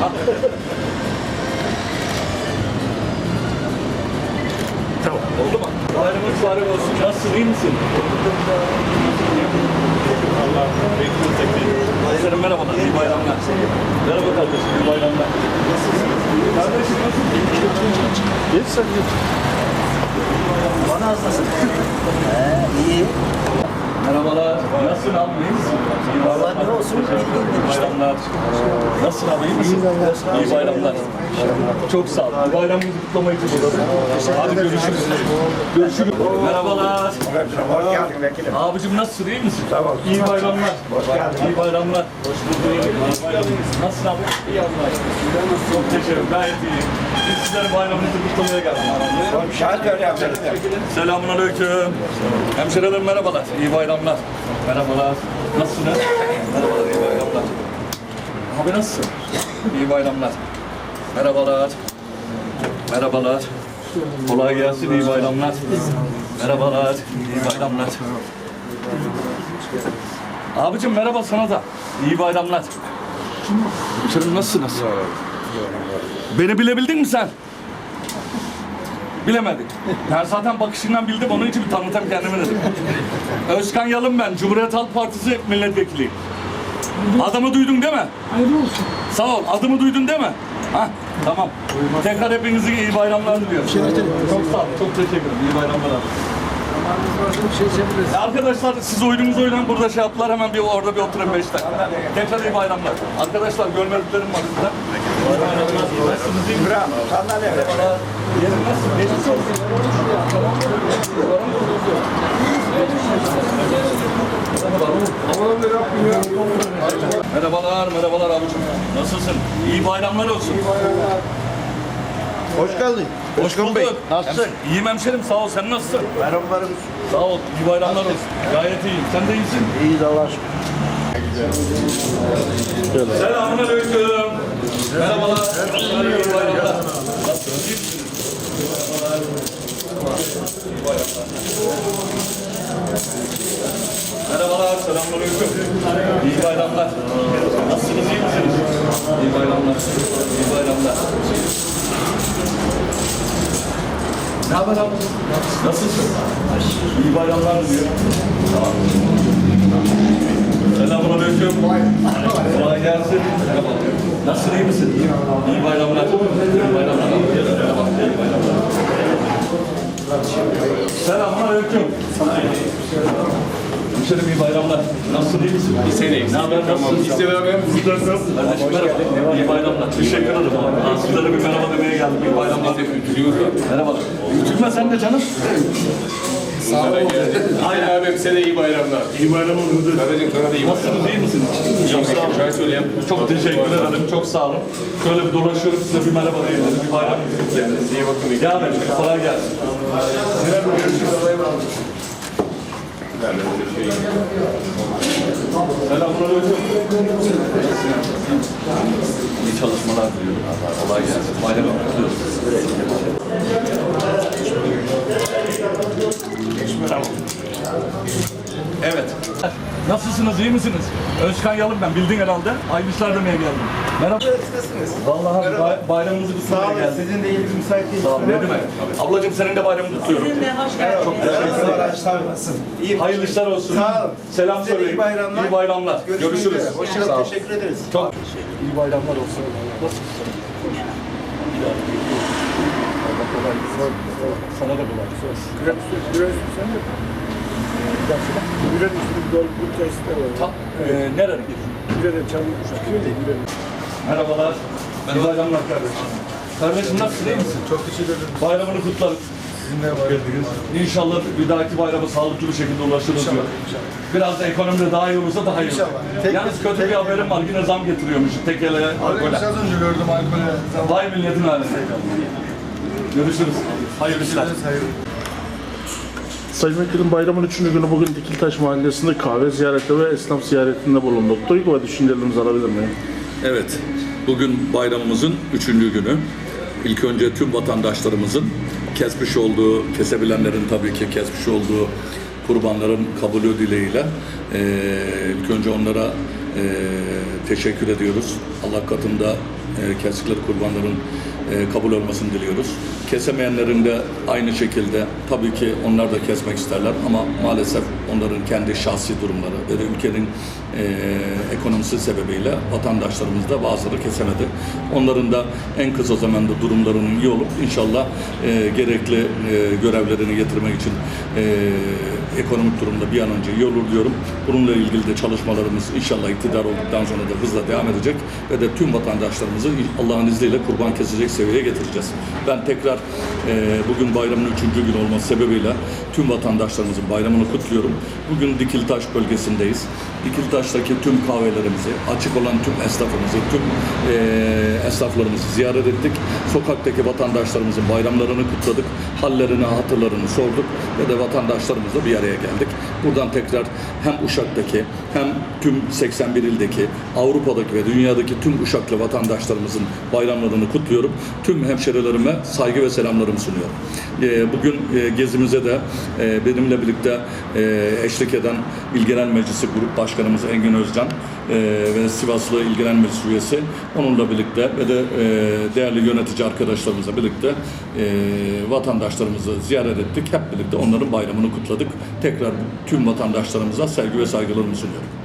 tamam. Oldu mu? Bayramın mübarek olsun. Nasılsın? iyi misin? Allah Kardeşlerim merhabalar. İyi bayramlar. Merhaba kardeşim. İyi bayramlar. Nasılsın? Kardeşim nasılsın? Geç sen geç. Bana hastasın. He, iyi. Misin? İyi Vallahi ne olsun, bayramlar. İyi misin? İyi bayramlar. Çok sağ ol. Bu bayramımızı için buradasın. Hadi görüşürüz. Görüşürüz. Merhabalar. Hoş geldin vekilim. Abicim nasılsın? İyi misin? Tamam. İyi bayramlar. Hoş geldin. İyi bayramlar. Hoş bulduk. İyi bayramlar. Nasılsın abi? İyi Allah Çok teşekkür ederim. Gayet iyi. Biz sizlerin bayramınızı kutlamaya geldik. Şahit göreceğim seni. Selamun aleyküm. Hemşirelerim merhabalar. İyi bayramlar. Merhabalar. Nasılsınız? Merhabalar, iyi bayramlar. Abi nasılsın? İyi bayramlar. Merhabalar. Merhabalar. Kolay gelsin, iyi bayramlar. Merhabalar, iyi bayramlar. Abicim merhaba sana da. İyi bayramlar. Hemşerim nasılsınız? Beni bilebildin mi sen? Bilemedik. Ben zaten bakışından bildim, onun için bir tanıtayım kendimi dedim. Özkan Yalın ben, Cumhuriyet Halk Partisi milletvekiliyim. Adımı duydun değil mi? Hayırlı olsun. Sağ ol, adımı duydun değil mi? Hah, tamam. Tekrar hepinize iyi bayramlar diliyorum. Çok sağ ol, çok teşekkür ederim. İyi bayramlar abi. Ya Arkadaşlar siz oyununuzu oynayın burada şey yaptılar hemen bir orada bir oturun beş dakika. Tekrar iyi bayramlar. Arkadaşlar görmediklerim var bayramlar. Nasılsınız iyi misiniz? Bravo. Sandalye. Yerin nasıl? Geçmiş olsun. Merhabalar, merhabalar abicim. Nasılsın? İyi bayramlar olsun. Hoş geldin. Hoş bulduk. Nasılsın? İyiyim hemşerim, sağ ol. Sen nasılsın? Merhabalarım. Sağ ol, iyi bayramlar olsun. Gayet iyiyim. Sen de iyisin. İyiyiz Allah aşkına. Selamünaleyküm. Merhabalar. İyi bayramlar. Nasılsınız? İyi misiniz? Merhabalar, selamünaleyküm. İyi bayramlar. Nasılsınız, iyi misiniz? İyi bayramlar. İyi bayramlar. Ne haber abi? Nasılsın? İyi bayramlar diyor. Tamam. Selamünaleyküm. Kolay gelsin. Merhaba. Nasılsın, iyi misin? İyi bayramlar. İyi bayramlar. Merhaba, iyi bayramlar. Selamünaleyküm. Hemşerim iyi bayramlar. Nasılsın, iyi misin? İyi seni. Ne haber, nasılsın? İyi seni abi. Kardeşim merhaba. İyi bayramlar. Teşekkür ederim. Sizlere bir merhaba demeye geldim. İyi bayramlar. Merhaba. Ütülme sen de canım. Aynen abim size iyi bayramlar. İyi bayramlar. Kardeşim sana da iyi bayramlar. Nasılsınız, iyi misiniz? Çok sağ olun. Şöyle söyleyeyim. Çok teşekkür ederim. Çok sağ olun. Şöyle bir dolaşıyorum size bir merhaba diyeyim. Bir bayram Kendinize iyi bakın. Ya ben kolay gelsin. Selamünaleyküm. İyi çalışmalar diliyorum. Kolay gelsin. Bayramı kutluyoruz. Tamam. Evet. Nasılsınız, iyi misiniz? Özkan Yalın ben, bildin herhalde. Aynı işler demeye geldim. Merhaba. Nasılsınız? Vallahi abi, bay- bayramımızı Sağ kutlamaya olun. geldim. Sizin de ilginiz müsait değil. Sağ ol, ne demek? Ablacığım senin de bayramını kutluyorum. Arkadaşlar nasılsın? İyi. Hayırlı işler olsun. Sağ olun. Selam Size de söyleyin. iyi bayramlar. İyi bayramlar. Görüşürüz. üzere. Hoşça Sağ. Teşekkür ederiz. Çok iyi bayramlar olsun. Nasılsın? Allah kolay gelsin. Sana da kolay gelsin. Ta, e, nereye Merhabalar. İyi bayramlar kardeşim. Kardeşim nasılsın? iyi misin? Çok teşekkür ederim. Bayramını kutlarız. Sizinle bayramınız. İnşallah bir dahaki bayrama sağlıklı bir şekilde ulaşırız diyor. Biraz da ekonomide daha iyi olursa daha iyi olur. Tek- Yalnız kötü bir haberim var. Yine zam getiriyormuş. Tekele, alkole. Az önce gördüm alkolü. Vay milletin hali. Görüşürüz. Hayırlı işler. Sayın Vekilim bayramın üçüncü günü bugün Dikiltaş Mahallesi'nde kahve ziyareti ve esnaf ziyaretinde bulunduk. Duygu ve düşüncelerinizi alabilir miyim? Evet, bugün bayramımızın üçüncü günü. İlk önce tüm vatandaşlarımızın kesmiş olduğu, kesebilenlerin tabii ki kesmiş olduğu kurbanların kabulü dileğiyle eee, ilk önce onlara e, teşekkür ediyoruz. Allah katında e, kestikleri kurbanların e, kabul olmasını diliyoruz. Kesemeyenlerin de aynı şekilde tabii ki onlar da kesmek isterler ama maalesef onların kendi şahsi durumları ve de ülkenin e, ekonomisi sebebiyle vatandaşlarımız da bazıları kesemedi. Onların da en kısa zamanda durumlarının iyi olup inşallah e, gerekli e, görevlerini getirmek için e, ekonomik durumda bir an önce iyi olur diyorum. Bununla ilgili de çalışmalarımız inşallah iktidar olduktan sonra da hızla devam edecek ve de tüm vatandaşlarımızı Allah'ın izniyle kurban kesecek seviyeye getireceğiz. Ben tekrar e, bugün bayramın üçüncü gün olması sebebiyle tüm vatandaşlarımızın bayramını kutluyorum. Bugün Dikiltaş bölgesindeyiz. Dikiltaş'taki tüm kahvelerimizi, açık olan tüm esnafımızı, tüm e, esnaflarımızı ziyaret ettik. Sokaktaki vatandaşlarımızın bayramlarını kutladık. Hallerini, hatırlarını sorduk ve de vatandaşlarımızla bir araya geldik. Buradan tekrar hem Uşak'taki hem tüm 81 ildeki, Avrupa'daki ve dünyadaki tüm Uşaklı vatandaşlarımızın bayramlarını kutluyorum. Tüm hemşerilerime saygı ve selamlarımı sunuyorum. E, bugün e, gezimize de e, benimle birlikte e, eşlik eden İl Genel Meclisi Grup Başkanımız Engin Özcan e, ve Sivaslı İl Genel Meclis üyesi onunla birlikte ve de e, değerli yönetici arkadaşlarımızla birlikte e, vatandaşlarımızı ziyaret ettik. Hep birlikte onların bayramını kutladık. Tekrar tüm vatandaşlarımıza sevgi ve saygılarımı sunuyorum.